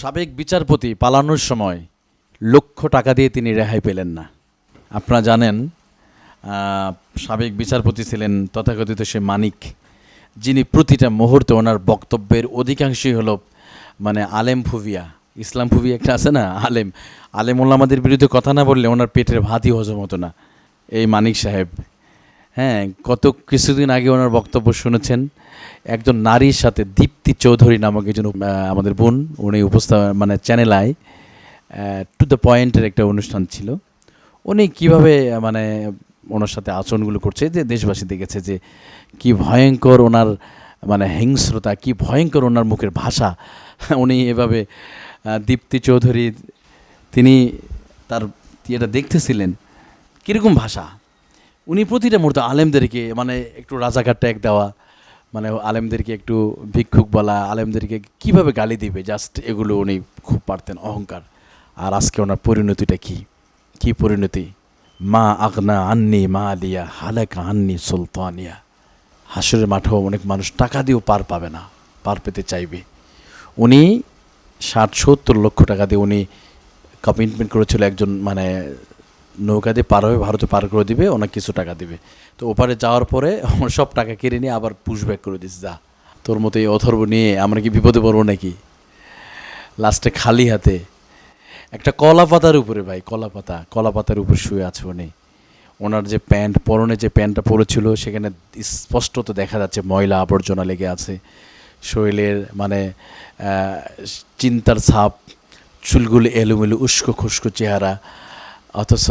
সাবেক বিচারপতি পালানোর সময় লক্ষ টাকা দিয়ে তিনি রেহাই পেলেন না। আপনারা জানেন সাবেক বিচারপতি ছিলেন তথাকথিত সে মানিক, যিনি প্রতিটা মুহূর্তে ওনার বক্তব্যের অধিকাংশই হলো মানে আলেম ফুভিয়া ইসলাম ফুভিয়া একটা আছে না? আলেম। আলেম ওলামাদের বিরুদ্ধে কথা না বললে ওনার পেটের ভাতই হজম হতো না। এই মানিক সাহেব হ্যাঁ কত কিছুদিন আগে ওনার বক্তব্য শুনেছেন একজন নারীর সাথে দীপ্তি চৌধুরী নামক একজন আমাদের বোন, উনি উপস্থা মানে চ্যানেল আই টু দ্য পয়েন্টের একটা অনুষ্ঠান ছিল। উনি কীভাবে মানে ওনার সাথে আচরণগুলো করছে, যে দেশবাসী দেখেছে যে কি ভয়ঙ্কর ওনার মানে হিংস্রতা, কি ভয়ঙ্কর ওনার মুখের ভাষা। উনি এভাবে দীপ্তি চৌধুরী, তিনি তার, এটা দেখতেছিলেন, কীরকম ভাষা? উনি প্রতিটা মুহূর্তে আলেমদেরকে মানে একটু রাজাকার ট্যাগ দেওয়া মানে আলেমদেরকে একটু ভিক্ষুক বলা, আলেমদেরকে কীভাবে গালি দিবে? জাস্ট এগুলো উনি খুব পারতেন, অহংকার। আর আজকে ওনার পরিণতিটা কি? কি পরিণতি? মা আগনা আন্নি মা আলিয়া হালাকা আন্নি সুলতানিয়া। হাসরের মাঠেও অনেক মানুষ টাকা দিয়েও পার পাবে না, পার পেতে চাইবে। উনি ষাট, সত্তর লক্ষ টাকা দিয়ে উনি কমিটমেন্ট করেছিল একজন মানে নৌকা দিয়ে পার হয়ে ভারতে পার করে দিবে, ওনাকে কিছু টাকা দিবে। তো ওপারে যাওয়ার পরে ওর সব টাকা কেড়ে নিয়ে আবার পুশব্যাক করে দিস যা, তোর মতো এই অথর্ব নিয়ে আমরা কি বিপদে পড়ব নাকি? লাস্টে খালি হাতে একটা কলা পাতার উপরে, ভাই, কলা পাতা, কলা পাতার উপর শুয়ে আছে উনি। ওনার যে প্যান্ট, পরনে যে প্যান্টটা পরেছিল, সেখানে স্পষ্টত দেখা যাচ্ছে ময়লা আবর্জনা লেগে আছে। শরীরের মানে চিন্তার ছাপ, চুলগুলো এলোমেলো উস্কো খুস্কো চেহারা। অথচ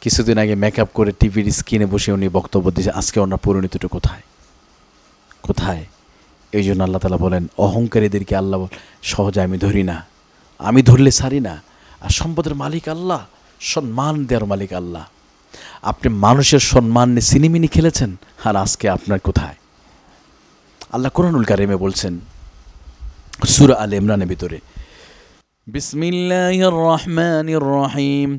কিছুদিন আগে মেকআপ করে টিভির স্ক্রিনে বসে উনি বক্তব্য দিয়েছে, আজকে ওনার পরিণতিটা কোথায়? কোথায়? এই জন্য আল্লাহ তালা বলেন, অহংকারীদেরকে আল্লাহ সহজে আমি ধরি না। আমি ধরলে সারি না। আর সম্পদের মালিক আল্লাহ, সম্মান দেওয়ার মালিক আল্লাহ। আপনি মানুষের সম্মান নিয়ে সিনেমিনি খেলেছেন, আর আজকে আপনার কোথায়? আল্লাহ কোরআনুল কারিমে বলছেন, সুরা আল ইমরানের ভিতরে বিসমিল্লাহ রহমান রহিম।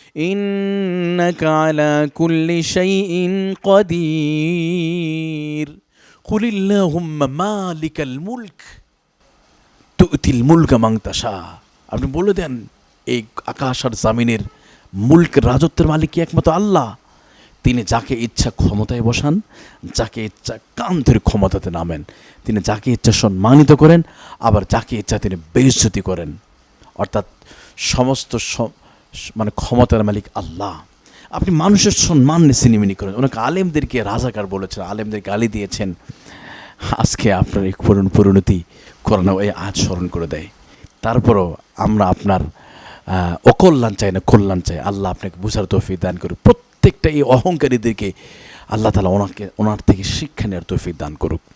إنك على كل شيء قدير قل اللهم مالك الملك তুতিল মুলকা মাংতাসা আপনি বলে দেন এই আকাশ আর জামিনের মুলক রাজত্বের মালিক কি একমাত্র আল্লাহ তিনি যাকে ইচ্ছা ক্ষমতায় বসান যাকে ইচ্ছা কান ধরে ক্ষমতাতে নামেন তিনি যাকে ইচ্ছা সম্মানিত করেন আবার যাকে ইচ্ছা তিনি বেইজ্জতি করেন অর্থাৎ সমস্ত স- মানে ক্ষমতার মালিক আল্লাহ। আপনি মানুষের সম্মান নিয়ে সিনেমিনি করেন। ওনাকে আলেমদেরকে রাজাকার বলেছেন আলেমদের গালি দিয়েছেন। আজকে আপনার এই করুণ পরিণতি করোনা এই আজ স্মরণ করে দেয়। তারপরও আমরা আপনার অকল্যাণ চাই না, কল্যাণ চাই। আল্লাহ আপনাকে বুঝার তৌফিক দান করুক। প্রত্যেকটা এই অহংকারীদেরকে আল্লাহ তালা ওনাকে, ওনার থেকে শিক্ষা নেওয়ার তৌফিক দান করুক।